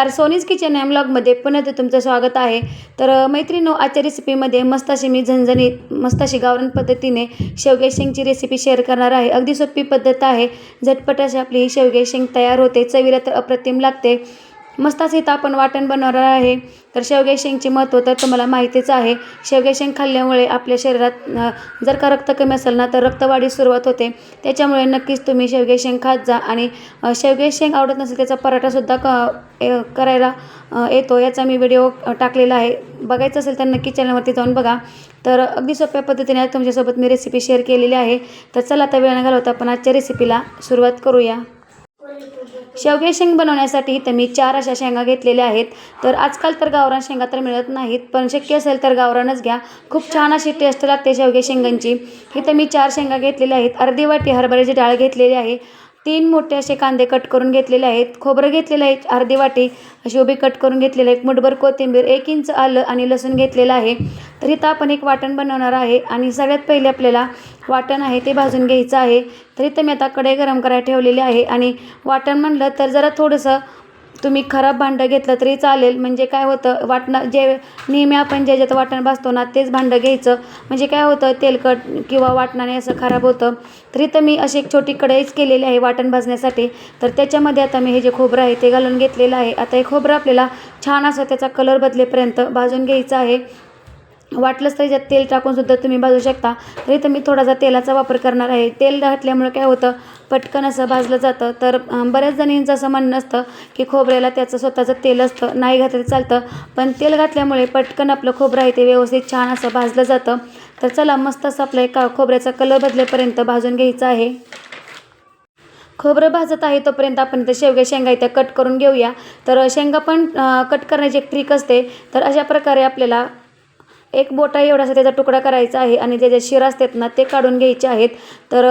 नमस्कार. सोनीज किचन या ब्लॉगमध्ये पुन्हा ते तुमचं स्वागत आहे. तर मैत्रिणो आजच्या रेसिपीमध्ये मस्त अशी मी झणझणीत मस्त अशी गावरण पद्धतीने शेवगे शेंगची रेसिपी शेअर करणार आहे. अगदी सोपी पद्धत आहे. झटपट अशी आपली ही शेवगे शेंग तयार होते. चवीला तर अप्रतिम लागते. मस्त असं इथं आपण वाटण बनवणार आहे. तर शेवग्या शेंगचे महत्त्व तर तुम्हाला माहितीच आहे. शेवग्या शेंग खाल्ल्यामुळे आपल्या शरीरात जर का रक्त कमी असेल ना तर रक्तवाढीस सुरुवात होते. त्याच्यामुळे नक्कीच तुम्ही शेवगे शेंग खात जा आणि शेवग्या शेवगे शेंग आवडत नसेल त्याचा पराठासुद्धा क ए- करायला येतो. याचा मी व्हिडिओ टाकलेला आहे. बघायचं असेल तर नक्की चॅनलवरती जाऊन बघा. तर अगदी सोप्या पद्धतीने आज तुमच्यासोबत मी रेसिपी शेअर केलेली आहे. तर चला आता वेळ न घालवता आपण आजच्या रेसिपीला सुरुवात करूया. शेवगे शेंग बनवण्यासाठी इथं मी चार अशा शेंगा घेतलेल्या आहेत. तर आजकाल तर गावरान शेंगा तर मिळत नाहीत पण शक्य असेल तर गावरानच घ्या. खूप छान अशी टेस्ट लागते शेवगे शेंगांची. इथं मी चार शेंगा घेतलेल्या आहेत. अर्धी वाटी हरभऱ्याची डाळ घेतलेली आहे. तीन मोठे असे कांदे कट करून घेतलेले आहेत. खोबरं घेतलेलं आहे अर्धी वाटी अशी उभी कट करून घेतलेलं आहे. मुठभर कोथिंबीर एक इंच आलं आणि लसूण घेतलेलं आहे. तर इथं आपण एक वाटण बनवणार आहे आणि सगळ्यात पहिले आपल्याला वाटण आहे ते भाजून घ्यायचं आहे. तर इथं मी आता कढई गरम करायला ठेवलेली आहे आणि वाटण म्हणलं तर जरा थोडंसं तुम्ही खराब भांडं घेतलं तरी चालेल. म्हणजे काय होतं वाटणं जे नेहमी आपण ज्याच्यात वाटण भाजतो ना तेच भांडं घ्यायचं. म्हणजे काय होतं तेलकट किंवा वाटणाने असं खराब होतं. तर इथं मी अशी एक छोटी कढईच केलेली आहे वाटण भाजण्यासाठी. तर त्याच्यामध्ये आता मी हे जे खोबरं आहे ते घालून घेतलेलं आहे. आता हे खोबरं आपल्याला छान असं त्याचा कलर बदलेपर्यंत भाजून घ्यायचं आहे. वाटलंच तरी ज्यात तेल टाकून सुद्धा तुम्ही भाजू शकता. तरी तर मी थोडासा तेलाचा वापर करणार आहे. तेल घातल्यामुळे काय होतं पटकन असं भाजलं जातं. तर बऱ्याच जणींचं असं म्हणणं असतं की खोबऱ्याला त्याचं स्वतःचं तेल असतं. नाही घातलं चालतं. पण तेल घातल्यामुळे पटकन आपलं खोबरं आहे ते व्यवस्थित छान असं भाजलं जातं. तर चला मस्त असं आपलं एका खोबऱ्याचा कलर बदलेपर्यंत भाजून घ्यायचं आहे. खोबरं भाजत आहे तोपर्यंत आपण इथं शेवग्या शेंगा इथं कट करून घेऊया. तर शेंगा पण कट करण्याची एक ट्रिक असते. तर अशा प्रकारे आपल्याला एक बोटा एवढासा त्याचा तुकडा करायचा आहे आणि त्याच्या शिरा असतात ना ते काढून घ्यायचे आहेत. तर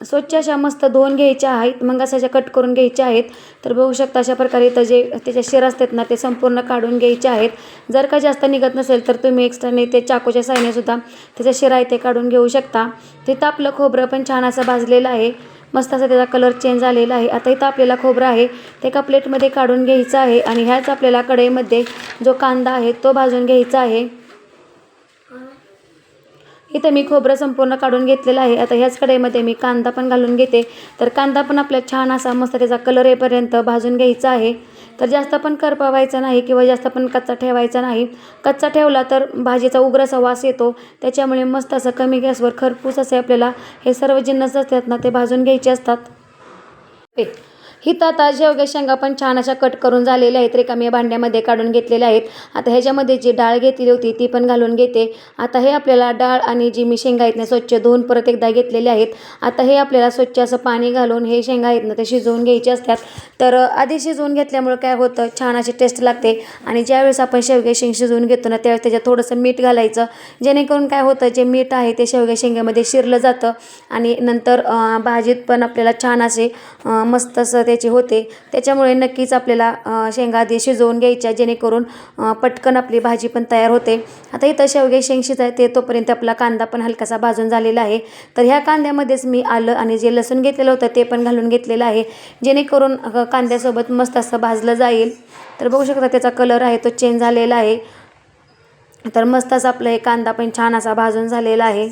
स्वच्छ अशा मस्त धुवून घ्यायच्या आहेत मग अशा कट करून घ्यायच्या आहेत. तर बघू शकता अशा प्रकारे इथं जे त्याच्या शिर असतात ना ते संपूर्ण काढून घ्यायचे आहेत. जर का जास्त निघत नसेल तर तुम्ही एक्स्ट्राने ते चाकूच्या साहाय्याने सुद्धा त्याचा शिरा ते काढून घेऊ शकता. तिथं आपलं खोबरं पण छान असं भाजलेलं आहे. मस्त असा त्याचा कलर चेंज झालेला आहे. आता इथं आपल्याला खोबरं आहे ते एका प्लेटमध्ये काढून घ्यायचं आहे. आणि ह्याच आपल्याला कढईमध्ये जो कांदा आहे तो भाजून घ्यायचा आहे. इथं मी खोबरं संपूर्ण काढून घेतलेलं आहे. आता ह्याच कढईमध्ये मी कांदा पण घालून घेते. तर कांदा पण आपल्या छान असा मस्त त्याचा कलर येईपर्यंत भाजून घ्यायचा आहे. तर जास्त पण करपावायचा नाही किंवा जास्त पण कच्चा ठेवायचा नाही. कच्चा ठेवला तर भाजीचा उग्रसा वास येतो. त्याच्यामुळे मस्त असं कमी गॅसवर खरपूस असे आपल्याला हे सर्व जिन्नस असतात ना ते भाजून घ्यायचे असतात. हिथं आता शेवग्या शेंगा पण छान अशा कट करून झालेल्या आहेत रिकाम्या भांड्यामध्ये काढून घेतलेल्या आहेत. आता ह्याच्यामध्ये जी डाळ घेतलेली होती ती पण घालून घेते. आता हे आपल्याला डाळ आणि जी मी शेंगा आहेत ना स्वच्छ धुवून परत एकदा घेतलेले आहेत. आता हे आपल्याला स्वच्छ असं पाणी घालून हे शेंगा आहेत ना ते शिजवून घ्यायचे असतात. तर आधी शिजवून घेतल्यामुळे काय होतं छान अशी टेस्ट लागते. आणि ज्यावेळेस आपण शेवग्या शेंग शिजवून घेतो ना त्यावेळेस त्याच्यात थोडंसं मीठ घालायचं. जेणेकरून काय होतं जे मीठ आहे ते शेवग्या शेंग्यामध्ये शिरलं जातं. आणि नंतर भाजीत पण आपल्याला छान असे मस्त असं त्याची होते. त्याच्यामुळे नक्कीच आपल्याला शेंगा आधी शिजवून घ्यायच्या जेणेकरून पटकन आपली भाजी पण तयार होते. आता इथं शेवगे शेंग शिजायते तोपर्यंत आपला कांदा पण हलकासा भाजून झालेला आहे. तर ह्या कांद्यामध्येच मी आलं आणि जे लसूण घेतलेलं होतं ते पण घालून घेतलेलं आहे. जेणेकरून कांद्यासोबत मस्त असं भाजलं जाईल. तर बघू शकता त्याचा कलर आहे तो चेंज झालेला आहे. तर मस्त आपलं आपला हे कांदा पण छान असा भाजून झालेला आहे.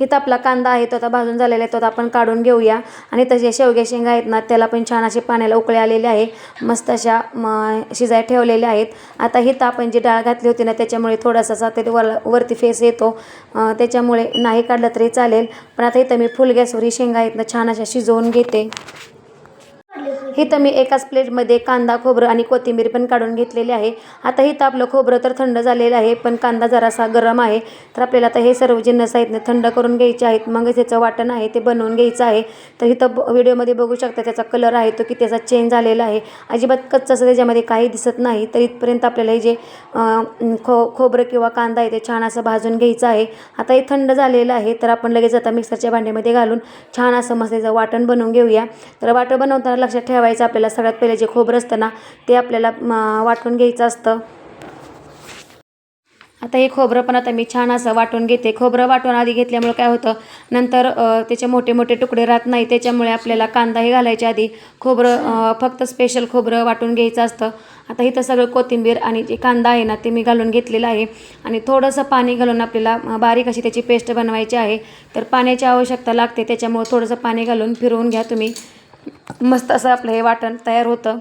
इथं आपला कांदा आहे तो आता भाजून झालेला आहे तो आता आपण काढून घेऊया. आणि तसे शेवग्या शेंगा आहेत ना त्याला पण छान असे पाण्याला उकळे आलेले आहे. मस्त अशा म शिजाय ठेवलेल्या आहेत. आता हित आपण जी डाळ घातली होती ना त्याच्यामुळे थोडासा सा ते वर वरती फेस येतो. त्याच्यामुळे नाही काढलं तरी चालेल. पण आता इथं मी फुल गॅसवर ही शेंगा आहेत ना छान अशा शिजवून घेते. इथं मी एकाच प्लेटमध्ये कांदा खोबरं आणि कोथिंबीर पण काढून घेतलेली आहे. आता इथं आपलं खोबरं तर थंड झालेलं आहे पण कांदा जरासा गरम आहे. तर आपल्याला आता हे सर्व जिन्नस आहेत ना थंड करून घ्यायचे आहेत. मग त्याचं वाटण आहे ते बनवून घ्यायचं आहे. तर इथं ब- व्हिडिओमध्ये बघू शकता त्याचा कलर आहे तो की त्याचा चेंज झालेला आहे. अजिबात कच्चा असं त्याच्यामध्ये काही दिसत नाही. तर इथपर्यंत आपल्याला हे जे खो खोबरं किंवा कांदा आहे ते छान असं भाजून घ्यायचं आहे. आता हे थंड झालेलं आहे तर आपण लगेच आता मिक्सरच्या भांड्यामध्ये घालून छान असं मस्त त्याचं वाटण बनवून घेऊया. तर वाटण बनवताना लक्षात ठेवा ठेवायचं आपल्याला सगळ्यात पहिले जे खोबरं असतं ना ते आपल्याला वाटून घ्यायचं असतं. आता हे खोबरं पण आता मी छान असं वाटून घेते. खोबरं वाटून आधी घेतल्यामुळे काय होतं नंतर त्याचे मोठे मोठे तुकडे राहत नाही त्याच्यामुळे आपल्याला कांदाही घालायच्या आधी. खोबरं फक्त स्पेशल खोबरं वाटून घ्यायचं असतं. आता इथं सगळं कोथिंबीर आणि जे कांदा आहे ना ते मी घालून घेतलेलं आहे. आणि थोडंसं पाणी घालून आपल्याला बारीक अशी त्याची पेस्ट बनवायची आहे. तर पाण्याची आवश्यकता लागते त्याच्यामुळे थोडंसं पाणी घालून फिरवून घ्या तुम्ही. मस्त असं आपलं हे वाटण तयार होतं.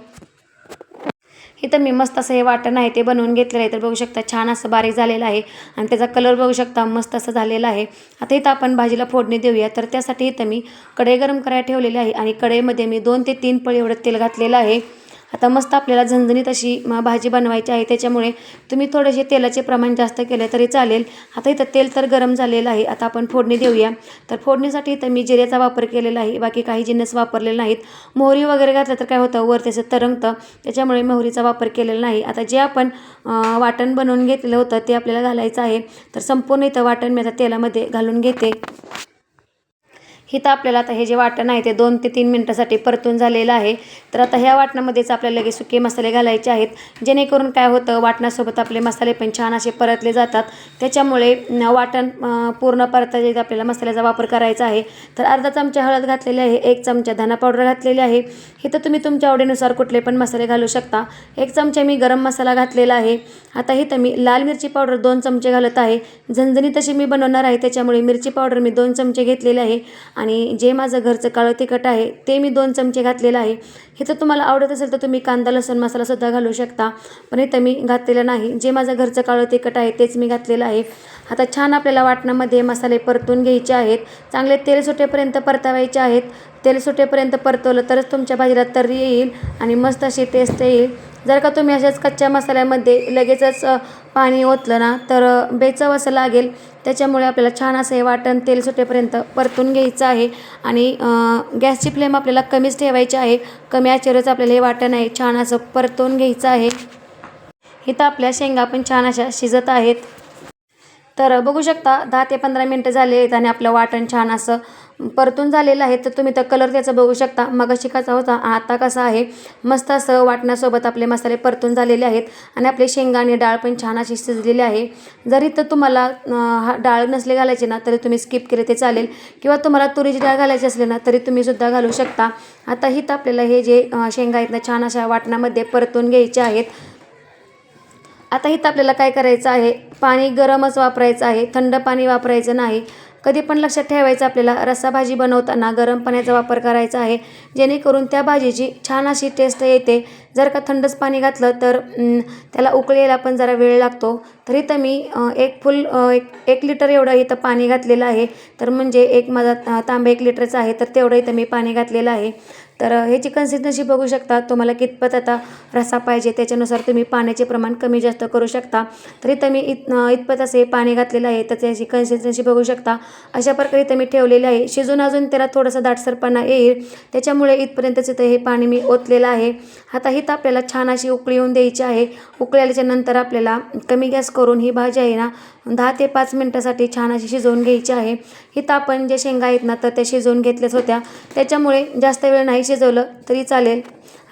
इथं मी मस्त असं हे वाटण आहे ते बनवून घेतलेलं आहे. तर बघू शकता छान असं बारीक झालेलं आहे. आणि त्याचा कलर बघू शकता मस्त असं झालेला आहे. आता इथं आपण भाजीला फोडणी देऊया. तर त्यासाठी इथं मी कढई गरम करायला ठेवलेली आहे. आणि कढईमध्ये मी दोन ते तीन पळी एवढं तेल घातलेलं आहे. आता मस्त आपल्याला झणझणीत अशी भाजी बनवायची आहे त्याच्यामुळे तुम्ही थोडेसे तेलाचे प्रमाण जास्त केले तरी चालेल. आता इथं तेल तर गरम झालेलं आहे आता आपण फोडणी देऊया. तर फोडणीसाठी इथं मी जिऱ्याचा वापर केलेला आहे बाकी काही जिन्नस वापरलेले नाहीत. मोहरी वगैरे घातलं तर काय होतं वर त्याचं तरंगतं त्याच्यामुळे मोहरीचा वापर केलेला नाही. आता जे आपण वाटण बनवून घेतलेलं होतं ते आपल्याला घालायचं आहे. तर संपूर्ण इथं वाटण मी आता तेलामध्ये घालून घेते. इथं आपल्याला आता हे जे वाटण आहे ते दोन ते तीन मिनटासाठी परतून झालेलं आहे. तर आता ह्या वाटणामध्येच आपल्याला लगेच सुके मसाले घालायचे आहेत. जेणेकरून काय होतं वाटणासोबत आपले मसाले पण छान असे परतले जातात. त्याच्यामुळे वाटण पूर्ण परता येत आपल्याला मसाल्याचा वापर करायचा आहे. तर अर्धा चमचा हळद घातलेली आहे एक चमचा धना पावडर घातलेली आहे. इथं तुम्ही तुमच्या आवडीनुसार कुठले पण मसाले घालू शकता. एक चमचा मी गरम मसाला घातलेला आहे. आता इथं मी लाल मिरची पावडर दोन चमचे घालत आहे. झणझणी तशी मी बनवणार आहे त्याच्यामुळे मिरची पावडर मी दोन चमचे घेतलेले आहे. आणि जे माझं घरचं काळं तिखट आहे ते मी दोन चमचे घातलेलं आहे. हे तर तुम्हाला आवडत असेल तर तुम्ही कांदा लसूण मसालासुद्धा घालू शकता. पण इथं मी घातलेलं नाही. जे माझं घरचं काळं तिखट आहे तेच मी घातलेलं आहे. आता छान आपल्याला वाटणामध्ये मसाले परतून घ्यायचे आहेत. चांगले तेल सुटेपर्यंत परतावायचे आहेत. तेल सुटेपर्यंत परतवलं तरच तुमच्या भाजीला तर्री येईल आणि मस्त अशी टेस्ट येईल. जर का तुम्ही अशाच कच्च्या मसाल्यामध्ये लगेचच पाणी ओतलं ना तर बेचव असं लागेल. त्याच्यामुळे आपल्याला छान असं हे वाटण तेल सुटेपर्यंत परतून घ्यायचं आहे. आणि गॅसची फ्लेम आपल्याला कमीच ठेवायची आहे. कमी आचेवरच आपल्याला हे वाटण आहे छान असं परतून घ्यायचं आहे. इथं आपल्या शेंगा पण छान अशा शिजत आहेत. तर बघू शकता दहा ते पंधरा मिनटं झाले आहेत आणि आपलं वाटण छान असं परतून झालेलं आहे तर तुम्ही तर कलर त्याचा बघू शकता. मगाशी कसा होता आता कसा आहे. मस्त असं वाटण्यासोबत आपले मसाले परतून झालेले आहेत आणि आपले शेंगा आणि डाळ पण छान अशी शिजलेली आहे. जरी तर तुम्हाला हा- डाळ नसले घालायचे ना तरी तुम्ही स्किप केले ते चालेल. किंवा तुम्हाला तुरीची डाळ घालायची असली ना तरी तुम्ही सुद्धा घालू शकता. आता हित आपल्याला हे जे शेंगा आहेत ना छान अशा वाटणामध्ये परतून घ्यायचे आहेत. आता हित आपल्याला काय करायचं आहे पाणी गरमच वापरायचं आहे थंड पाणी वापरायचं नाही. कधी पण लक्षात ठेवायचं आपल्याला रस्सा भाजी बनवताना गरम पाण्याचा वापर करायचा आहे. जेणेकरून त्या भाजीची छान अशी टेस्ट येते. जर का थंडच पाणी घातलं तर त्याला उकळायला पण जरा वेळ लागतो. तर इथं मी एक फुल एक एक लिटर एवढं इथं पाणी घातलेलं आहे. तर म्हणजे एक माझा तांबे एक लिटरचा आहे तर तेवढं इथं मी पाणी घातलेलं आहे. तर ह्याची कन्सिस्टन्सी बघू शकता. तुम्हाला कितपत आता रसा पाहिजे त्याच्यानुसार तुम्ही पाण्याचे प्रमाण कमी जास्त करू शकता. तर इथं मी इत इतपत असे पाणी घातलेलं आहे तर त्याची कन्सिस्टन्सी बघू शकता. अशा प्रकारे इथं मी ठेवलेले आहे. शिजून अजून त्याला थोडासा दाटसरपणा येईल. त्याच्यामुळे इथपर्यंतच इथं हे पाणी मी ओतलेलं आहे. आता हिथं आपल्याला छान अशी उकळी येऊन द्यायची आहे. उकळल्याच्या नंतर आपल्याला कमी गॅस करून ही भाजी आहे ना दहा ते पाच मिनटासाठी छान अशी शिजवून घ्यायची आहे. इथं आपण जे शेंगा आहेत ना तर त्या शिजवून घेतल्याच होत्या. त्याच्यामुळे जास्त वेळ नाही शिजवलं तरी चालेल.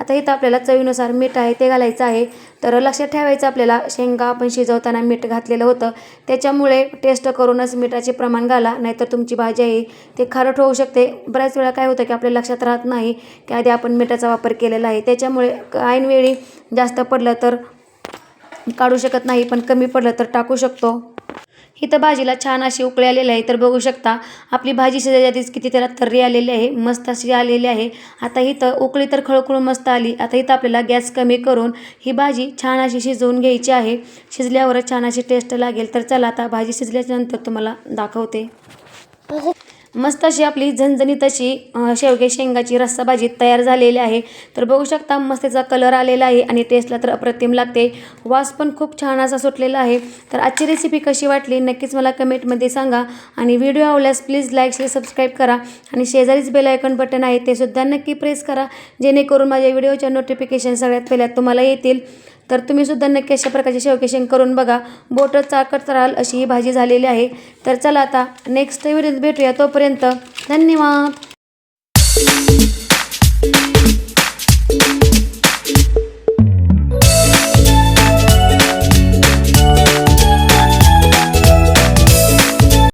आता इथं आपल्याला चवीनुसार मीठ आहे ते घालायचं आहे. तर लक्षात ठेवायचं आपल्याला शेंगा आपण शिजवताना मीठ घातलेलं होतं. त्याच्यामुळे टेस्ट करूनच मिठाचे प्रमाण घाला नाहीतर तुमची भाजी आहे ते खारट होऊ शकते. बऱ्याच वेळा काय होतं की आपल्या लक्षात राहत नाही की आधी आपण मिठाचा वापर केलेला आहे. त्याच्यामुळे ऐनवेळी जास्त पडलं तर काढू शकत नाही पण कमी पडलं तर टाकू शकतो. इथं भाजीला छान अशी उकळी आलेली आहे. तर बघू शकता आपली भाजी शिजायच्या आधीच किती त्याला तर्री आलेली आहे. मस्त अशी आलेली आहे. आता इथं उकळी तर खळखळून मस्त आली. आता इथं आपल्याला गॅस कमी करून ही भाजी छान अशी शिजवून घ्यायची आहे. शिजल्यावरच छान अशी टेस्ट लागेल. तर चला आता भाजी शिजल्याच्यानंतर तुम्हाला दाखवते. मस्त अशी आपली झणझणीत अशी शेवग्या शेवगे शेंगाची रस्सा भाजी तयार झालेली आहे. तर बघू शकता मस्त त्याचा कलर आलेला आहे आणि टेस्टला तर अप्रतिम लागते. वास पण खूप छान असा सुटलेला आहे. तर आजची रेसिपी कशी वाटली नक्कीच मला कमेंटमध्ये सांगा. आणि व्हिडिओ आवडल्यास प्लीज लाईक शेअर सबस्क्राईब करा. आणि शेजारीच बेल आयकॉन बटन आहे ते सुद्धा नक्की प्रेस करा. जेणेकरून माझ्या व्हिडिओच्या नोटिफिकेशन सगळ्यात पहिल्यात तुम्हाला येतील. तर तुम्ही सुद्धा नक्की अशा प्रकारचे शेवकेशन करून बघा. बोटं चाकट राहाल अशी ही भाजी झालेली आहे. तर चला आता नेक्स्ट व्हिडिओत भेटूया तोपर्यंत. धन्यवाद.